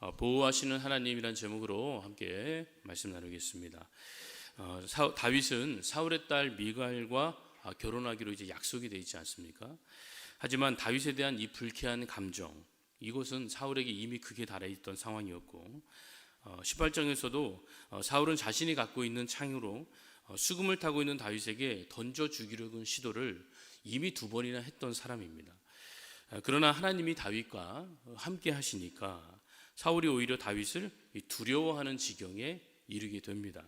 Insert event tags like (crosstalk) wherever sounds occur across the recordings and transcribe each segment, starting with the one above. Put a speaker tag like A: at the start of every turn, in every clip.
A: 어, 보호하시는 하나님이란 제목으로 함께 말씀 나누겠습니다. 어, 사, 다윗은 사울의 딸 미갈과 아, 결혼하기로 이제 약속이 되어 있지 않습니까? 하지만 다윗에 대한 이 불쾌한 감정, 이것은 사울에게 이미 극에 달해 있던 상황이었고, 어, 18장에서도 어, 사울은 자신이 갖고 있는 창으로 어, 수금을 타고 있는 다윗에게 던져 죽이려는 시도를 이미 두 번이나 했던 사람입니다. 아, 그러나 하나님이 다윗과 함께 하시니까 사울이 오히려 다윗을 두려워하는 지경에 이르게 됩니다.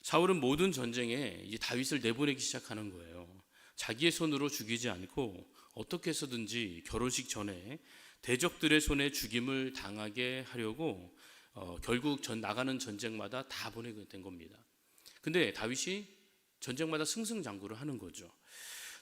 A: 사울은 모든 전쟁에 이제 다윗을 내보내기 시작하는 거예요. 자기의 손으로 죽이지 않고 어떻게 해서든지 결혼식 전에 대적들의 손에 죽임을 당하게 하려고 어, 결국 전 나가는 전쟁마다 다 보내게 된 겁니다. 근데 다윗이 전쟁마다 승승장구를 하는 거죠.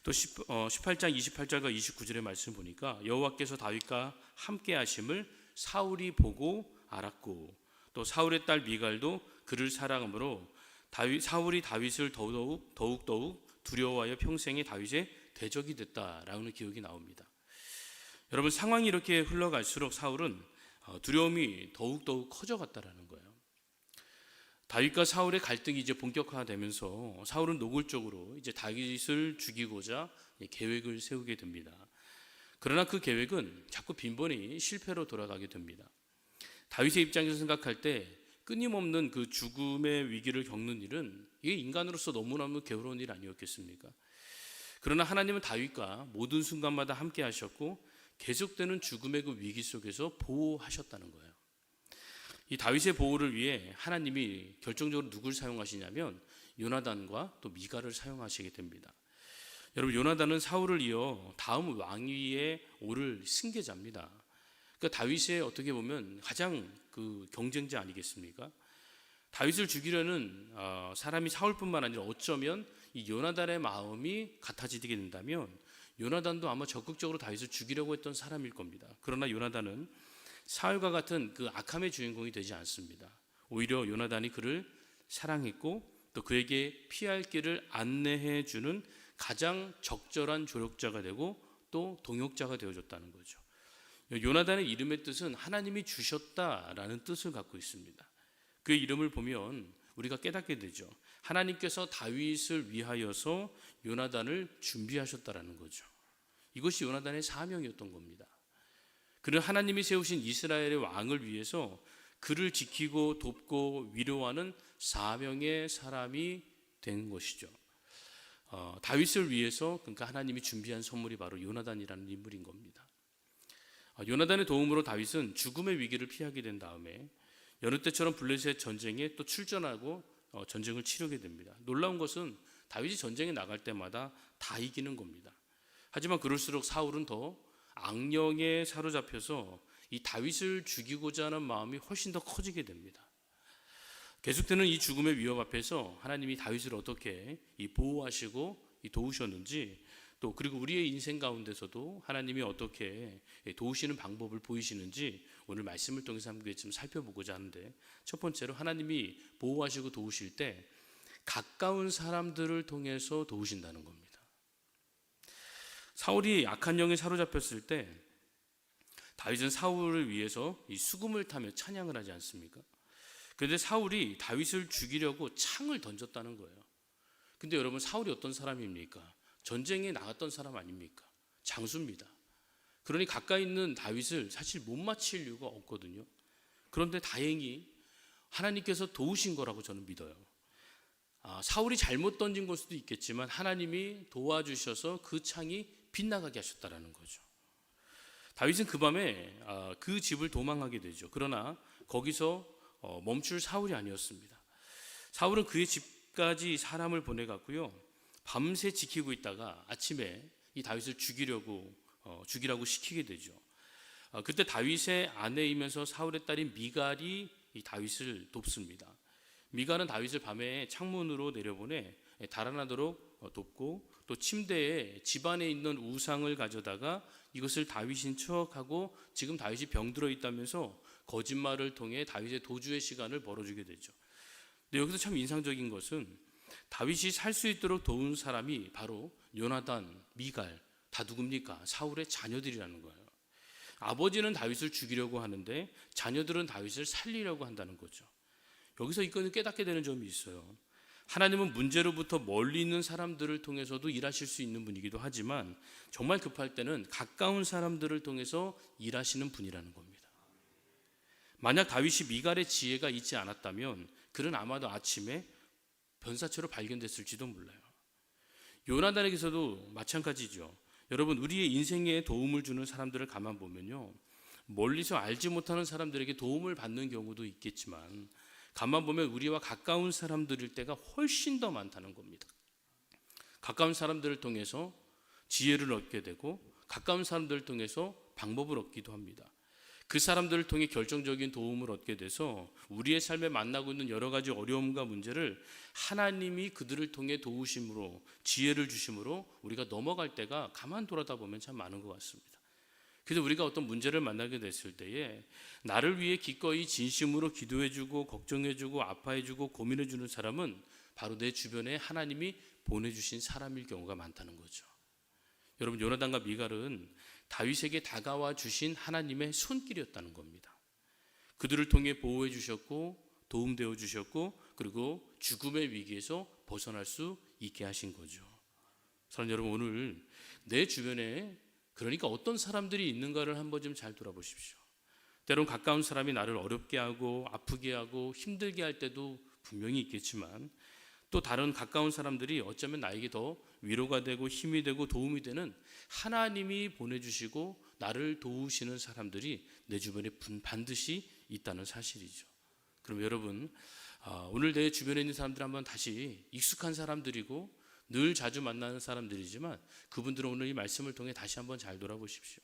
A: 또 10, 어, 18장 28절과 29절의 말씀 보니까 여호와께서 다윗과 함께 하심을 사울이 보고 알았고 또 사울의 딸 미갈도 그를 사랑함으로 다윗, 사울이 다윗을 더더욱 더욱 더욱 두려워하여 평생에 다윗의 대적이 됐다라는 기억이 나옵니다. 여러분 상황이 이렇게 흘러갈수록 사울은 어, 두려움이 더욱 더욱 커져갔다라는 거예요. 다윗과 사울의 갈등이 이제 본격화되면서 사울은 노골적으로 이제 다윗을 죽이고자 계획을 세우게 됩니다. 그러나 그 계획은 자꾸 빈번히 실패로 돌아가게 됩니다. 다윗의 입장에서 생각할 때 끊임없는 그 죽음의 위기를 겪는 일은 이게 인간으로서 너무너무 괴로운 일 아니었겠습니까? 그러나 하나님은 다윗과 모든 순간마다 함께 하셨고 계속되는 죽음의 그 위기 속에서 보호하셨다는 거예요. 이 다윗의 보호를 위해 하나님이 결정적으로 누굴 사용하시냐면 요나단과 또 미가를 사용하시게 됩니다. 여러분 요나단은 사울을 이어 다음 왕위에 오를 승계자입니다. 그러니까 다윗의 어떻게 보면 가장 그 경쟁자 아니겠습니까? 다윗을 죽이려는 어, 사람이 사울뿐만 아니라 어쩌면 이 요나단의 마음이 같아지게 된다면 요나단도 아마 적극적으로 다윗을 죽이려고 했던 사람일 겁니다. 그러나 요나단은 사울과 같은 그 악함의 주인공이 되지 않습니다. 오히려 요나단이 그를 사랑했고 또 그에게 피할 길을 안내해 주는 가장 적절한 조력자가 되고 또 동역자가 되어줬다는 거죠. 요나단의 이름의 뜻은 하나님이 주셨다라는 뜻을 갖고 있습니다. 그 이름을 보면 우리가 깨닫게 되죠. 하나님께서 다윗을 위하여서 요나단을 준비하셨다라는 거죠. 이것이 요나단의 사명이었던 겁니다. 그는 하나님이 세우신 이스라엘의 왕을 위해서 그를 지키고 돕고 위로하는 사명의 사람이 된 것이죠. 어, 다윗을 위해서 그러니까 하나님이 준비한 선물이 바로 요나단이라는 인물인 겁니다. 어, 요나단의 도움으로 다윗은 죽음의 위기를 피하게 된 다음에 여느 때처럼 블레셋 전쟁에 또 출전하고 어, 전쟁을 치르게 됩니다. 놀라운 것은 다윗이 전쟁에 나갈 때마다 다 이기는 겁니다. 하지만 그럴수록 사울은 더 악령에 사로잡혀서 이 다윗을 죽이고자 하는 마음이 훨씬 더 커지게 됩니다. 계속되는 이 죽음의 위협 앞에서 하나님이 다윗을 어떻게 이 보호하시고 이 도우셨는지 또 그리고 우리의 인생 가운데서도 하나님이 어떻게 도우시는 방법을 보이시는지 오늘 말씀을 통해서 함께 좀 살펴보고자 하는데 첫 번째로 하나님이 보호하시고 도우실 때 가까운 사람들을 통해서 도우신다는 겁니다. 사울이 악한 영에 사로잡혔을 때 다윗은 사울을 위해서 이 수금을 타며 찬양을 하지 않습니까? 그런데 사울이 다윗을 죽이려고 창을 던졌다는 거예요. 근데 여러분 사울이 어떤 사람입니까? 전쟁에 나갔던 사람 아닙니까? 장수입니다. 그러니 가까이 있는 다윗을 사실 못 맞힐 이유가 없거든요. 그런데 다행히 하나님께서 도우신 거라고 저는 믿어요. 아, 사울이 잘못 던진 걸 수도 있겠지만 하나님이 도와주셔서 그 창이 빗나가게 하셨다라는 거죠. 다윗은 그 밤에 아, 그 집을 도망하게 되죠. 그러나 거기서 어, 멈출 사울이 아니었습니다. 사울은 그의 집까지 사람을 보내갔고요. 밤새 지키고 있다가 아침에 이 다윗을 죽이려고 어, 죽이라고 시키게 되죠. 어, 그때 다윗의 아내이면서 사울의 딸인 미갈이 이 다윗을 돕습니다. 미갈은 다윗을 밤에 창문으로 내려보내 달아나도록 어, 돕고 또 침대에 집안에 있는 우상을 가져다가 이것을 다윗인 척하고 지금 다윗이 병들어 있다면서 거짓말을 통해 다윗의 도주의 시간을 벌어주게 되죠. 근데 여기서 참 인상적인 것은 다윗이 살 수 있도록 도운 사람이 바로 요나단, 미갈 다 누굽니까? 사울의 자녀들이라는 거예요. 아버지는 다윗을 죽이려고 하는데 자녀들은 다윗을 살리려고 한다는 거죠. 여기서 이거는 깨닫게 되는 점이 있어요. 하나님은 문제로부터 멀리 있는 사람들을 통해서도 일하실 수 있는 분이기도 하지만 정말 급할 때는 가까운 사람들을 통해서 일하시는 분이라는 겁니다. 만약 다윗이 미갈의 지혜가 있지 않았다면 그는 아마도 아침에 변사체로 발견됐을지도 몰라요. 요나단에게서도 마찬가지죠. 여러분 우리의 인생에 도움을 주는 사람들을 가만 보면요. 멀리서 알지 못하는 사람들에게 도움을 받는 경우도 있겠지만 가만 보면 우리와 가까운 사람들일 때가 훨씬 더 많다는 겁니다. 가까운 사람들을 통해서 지혜를 얻게 되고 가까운 사람들을 통해서 방법을 얻기도 합니다. 그 사람들을 통해 결정적인 도움을 얻게 돼서 우리의 삶에 만나고 있는 여러 가지 어려움과 문제를 하나님이 그들을 통해 도우심으로 지혜를 주심으로 우리가 넘어갈 때가 가만 돌아다 보면 참 많은 것 같습니다. 그래서 우리가 어떤 문제를 만나게 됐을 때에 나를 위해 기꺼이 진심으로 기도해주고 걱정해주고 아파해주고 고민해주는 사람은 바로 내 주변에 하나님이 보내주신 사람일 경우가 많다는 거죠. 여러분 요나단과 미갈은 다윗에게 다가와 주신 하나님의 손길이었다는 겁니다. 그들을 통해 보호해 주셨고 도움되어 주셨고 그리고 죽음의 위기에서 벗어날 수 있게 하신 거죠. 사랑 여러분 오늘 내 주변에 그러니까 어떤 사람들이 있는가를 한번 좀 잘 돌아보십시오. 때론 가까운 사람이 나를 어렵게 하고 아프게 하고 힘들게 할 때도 분명히 있겠지만 또 다른 가까운 사람들이 어쩌면 나에게 더 위로가 되고 힘이 되고 도움이 되는 하나님이 보내주시고 나를 도우시는 사람들이 내 주변에 반드시 있다는 사실이죠. 그럼 여러분 아, 오늘 내 주변에 있는 사람들 한번 다시 익숙한 사람들이고 늘 자주 만나는 사람들이지만 그분들은 오늘 이 말씀을 통해 다시 한번 잘 돌아보십시오.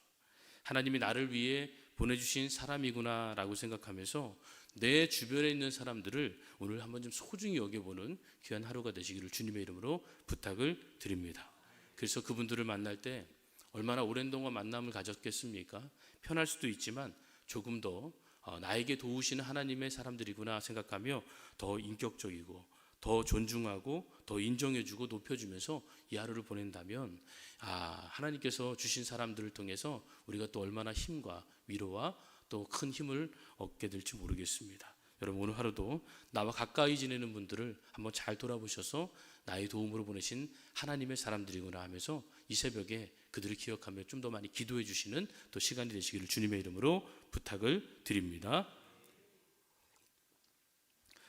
A: 하나님이 나를 위해 보내주신 사람이구나라고 생각하면서 내 주변에 있는 사람들을 오늘 한번 좀 소중히 여겨보는 귀한 하루가 되시기를 주님의 이름으로 부탁을 드립니다. 그래서 그분들을 만날 때 얼마나 오랜 동안 만남을 가졌겠습니까? 편할 수도 있지만 조금 더 어, 나에게 도우시는 하나님의 사람들이구나 생각하며 더 인격적이고 더 존중하고 더 인정해주고 높여주면서 이 하루를 보낸다면 아 하나님께서 주신 사람들을 통해서 우리가 또 얼마나 힘과 위로와 또 큰 힘을 얻게 될지 모르겠습니다. 여러분 오늘 하루도 나와 가까이 지내는 분들을 한번 잘 돌아보셔서 나의 도움으로 보내신 하나님의 사람들이구나 하면서 이 새벽에 그들을 기억하며 좀 더 많이 기도해 주시는 또 시간이 되시기를 주님의 이름으로 부탁을 드립니다.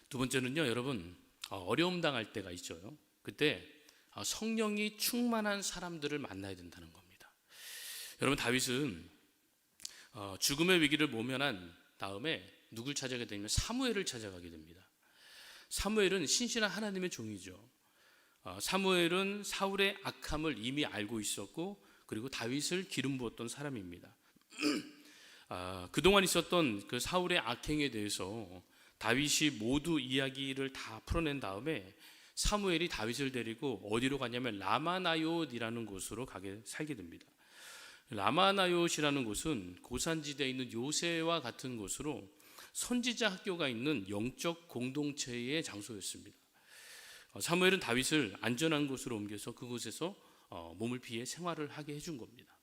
A: 두 번째는요, 여러분 어, 어려움 당할 때가 있죠. 그때 어, 성령이 충만한 사람들을 만나야 된다는 겁니다. 여러분 다윗은 어, 죽음의 위기를 모면한 다음에 누굴 찾아가게 되냐면 사무엘을 찾아가게 됩니다. 사무엘은 신실한 하나님의 종이죠. 사무엘은 사울의 악함을 이미 알고 있었고 그리고 다윗을 기름 부었던 사람입니다. (clears throat) 아, 그동안 있었던 그 사울의 악행에 대해서 다윗이 모두 이야기를 다 풀어낸 다음에 사무엘이 다윗을 데리고 어디로 가냐면 라마나요이라는 곳으로 가게 살게 됩니다. 라마나요이라는 곳은 고산지대에 있는 요새와 같은 곳으로 선지자 학교가 있는 영적 공동체의 장소였습니다. 어, 사무엘은 다윗을 안전한 곳으로 옮겨서 그곳에서 어, 몸을 피해 생활을 하게 해준 겁니다.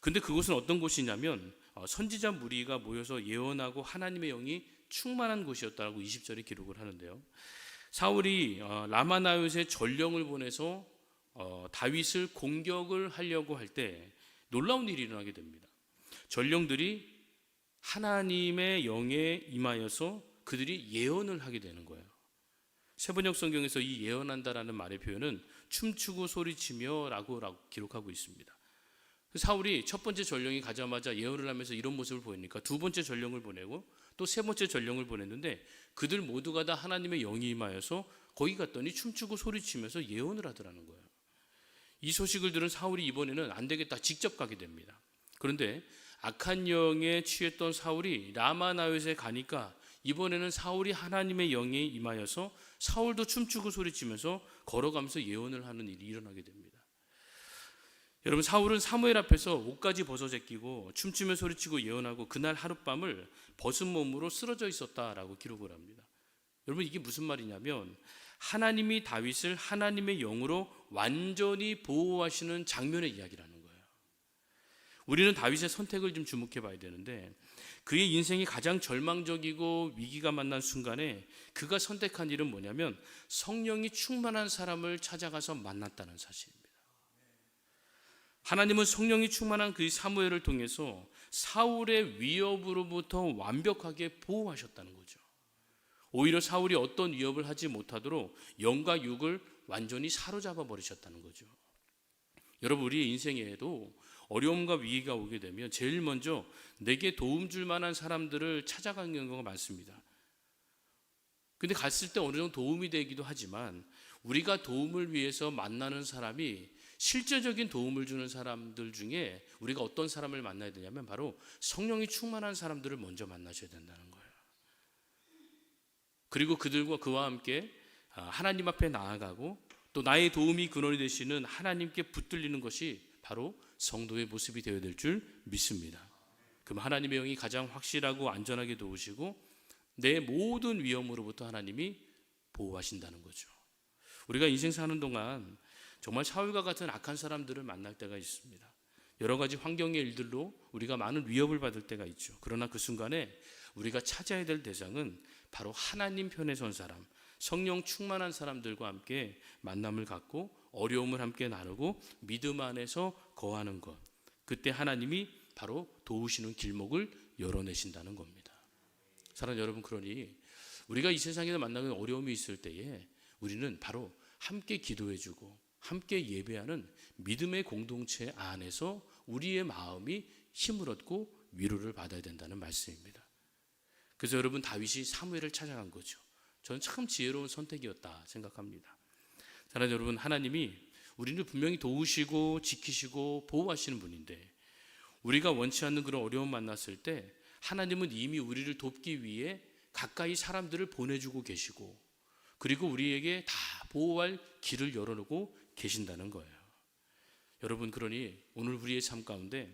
A: 근데 그곳은 어떤 곳이냐면 어, 선지자 무리가 모여서 예언하고 하나님의 영이 충만한 곳이었다고 20절에 기록을 하는데요. 사울이 어, 라마나요스의 전령을 보내서 어, 다윗을 공격을 하려고 할 때 놀라운 일이 일어나게 됩니다. 전령들이 하나님의 영에 임하여서 그들이 예언을 하게 되는 거예요. 세번역 성경에서 이 예언한다라는 말의 표현은 춤추고 소리치며라고 기록하고 있습니다. 사울이 첫 번째 전령이 가자마자 예언을 하면서 이런 모습을 보이니까 두 번째 전령을 보내고 또 세 번째 전령을 보냈는데 그들 모두가 다 하나님의 영이 임하여서 거기 갔더니 춤추고 소리치면서 예언을 하더라는 거예요. 이 소식을 들은 사울이 이번에는 안 되겠다 직접 가게 됩니다. 그런데 악한 영에 취했던 사울이 라마나요에 가니까 이번에는 사울이 하나님의 영에 임하여서 사울도 춤추고 소리치면서 걸어가면서 예언을 하는 일이 일어나게 됩니다. 여러분 사울은 사무엘 앞에서 옷까지 벗어 제끼고 춤추며 소리치고 예언하고 그날 하룻밤을 벗은 몸으로 쓰러져 있었다라고 기록을 합니다. 여러분 이게 무슨 말이냐면 하나님이 다윗을 하나님의 영으로 완전히 보호하시는 장면의 이야기라는 거예요. 우리는 다윗의 선택을 좀 주목해 봐야 되는데 그의 인생이 가장 절망적이고 위기가 만난 순간에 그가 선택한 일은 뭐냐면 성령이 충만한 사람을 찾아가서 만났다는 사실입니다. 하나님은 성령이 충만한 그 사무엘을 통해서 사울의 위협으로부터 완벽하게 보호하셨다는 거죠. 오히려 사울이 어떤 위협을 하지 못하도록 영과 육을 완전히 사로잡아 버리셨다는 거죠. 여러분 우리의 인생에도 어려움과 위기가 오게 되면 제일 먼저 내게 도움 줄 만한 사람들을 찾아가는 경우가 많습니다. 근데 갔을 때 어느 정도 도움이 되기도 하지만 우리가 도움을 위해서 만나는 사람이 실제적인 도움을 주는 사람들 중에 우리가 어떤 사람을 만나야 되냐면 바로 성령이 충만한 사람들을 먼저 만나셔야 된다는 거예요. 그리고 그들과 그와 함께 아, 하나님 앞에 나아가고 또 나의 도움이 근원이 되시는 하나님께 붙들리는 것이 바로 성도의 모습이 되어야 될 줄 믿습니다. 그럼 하나님의 영이 가장 확실하고 안전하게 도우시고 내 모든 위험으로부터 하나님이 보호하신다는 거죠. 우리가 인생 사는 동안 정말 사울과 같은 악한 사람들을 만날 때가 있습니다. 여러 가지 환경의 일들로 우리가 많은 위협을 받을 때가 있죠. 그러나 그 순간에 우리가 찾아야 될 대상은 바로 하나님 편에 선 사람, 성령 충만한 사람들과 함께 만남을 갖고 어려움을 함께 나누고 믿음 안에서 거하는 것. 그때 하나님이 바로 도우시는 길목을 열어내신다는 겁니다. 사랑하는 여러분, 그러니 우리가 이 세상에서 만나는 어려움이 있을 때에 우리는 바로 함께 기도해주고 함께 예배하는 믿음의 공동체 안에서 우리의 마음이 힘을 얻고 위로를 받아야 된다는 말씀입니다. 그래서 여러분 다윗이 사무엘을 찾아간 거죠. 저는 참 지혜로운 선택이었다 생각합니다. 사랑하는 여러분, 하나님이 우리를 분명히 도우시고 지키시고 보호하시는 분인데 우리가 원치 않는 그런 어려움 만났을 때 하나님은 이미 우리를 돕기 위해 가까이 사람들을 보내주고 계시고 그리고 우리에게 다 보호할 길을 열어놓고 계신다는 거예요. 여러분 그러니 오늘 우리의 삶 가운데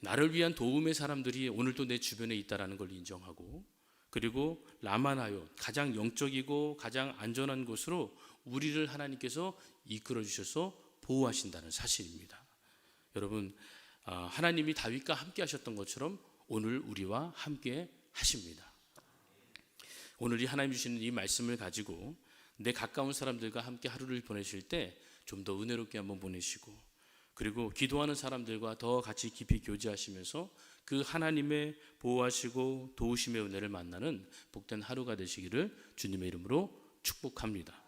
A: 나를 위한 도움의 사람들이 오늘도 내 주변에 있다라는 걸 인정하고 그리고 라마나요 가장 영적이고 가장 안전한 곳으로 우리를 하나님께서 이끌어 주셔서 보호하신다는 사실입니다. 여러분 아, 하나님이 다윗과 함께 하셨던 것처럼 오늘 우리와 함께 하십니다. 오늘 이 하나님 주시는 이 말씀을 가지고 내 가까운 사람들과 함께 하루를 보내실 때 좀 더 은혜롭게 한번 보내시고 그리고 기도하는 사람들과 더 같이 깊이 교제하시면서 그 하나님의 보호하시고 도우심의 은혜를 만나는 복된 하루가 되시기를 주님의 이름으로 축복합니다.